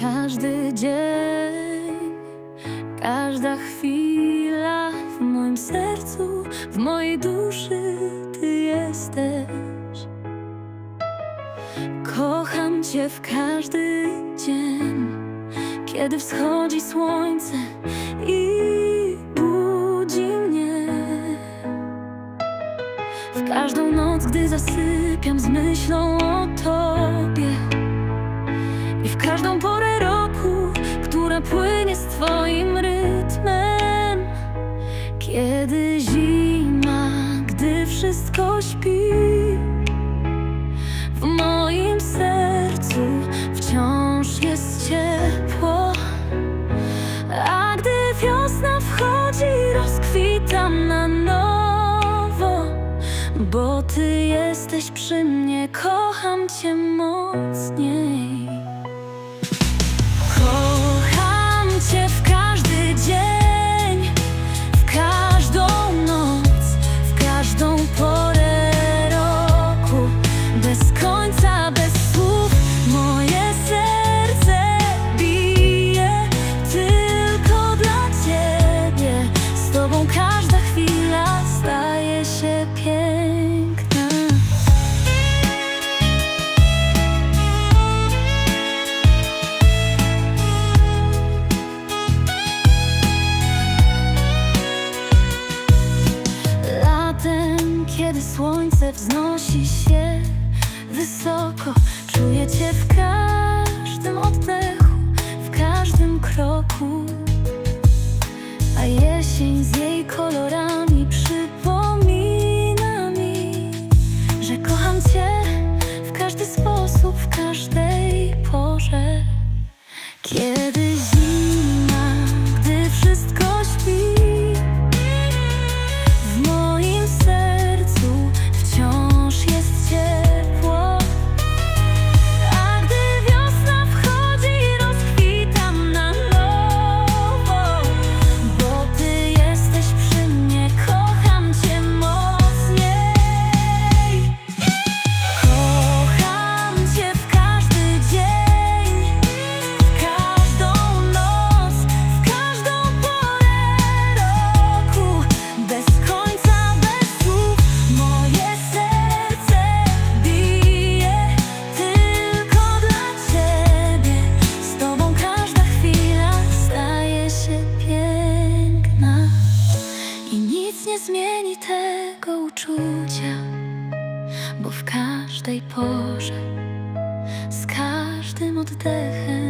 Każdy dzień, każda chwila w moim sercu, w mojej duszy Ty jesteś. Kocham Cię w każdy dzień, kiedy wschodzi słońce i budzi mnie. W każdą noc, gdy zasypiam z myślą o to. jesteś przy mnie, kocham cię mocniej. Kiedy słońce wznosi się wysoko Czuję Cię w każdej porze, z każdym oddechem.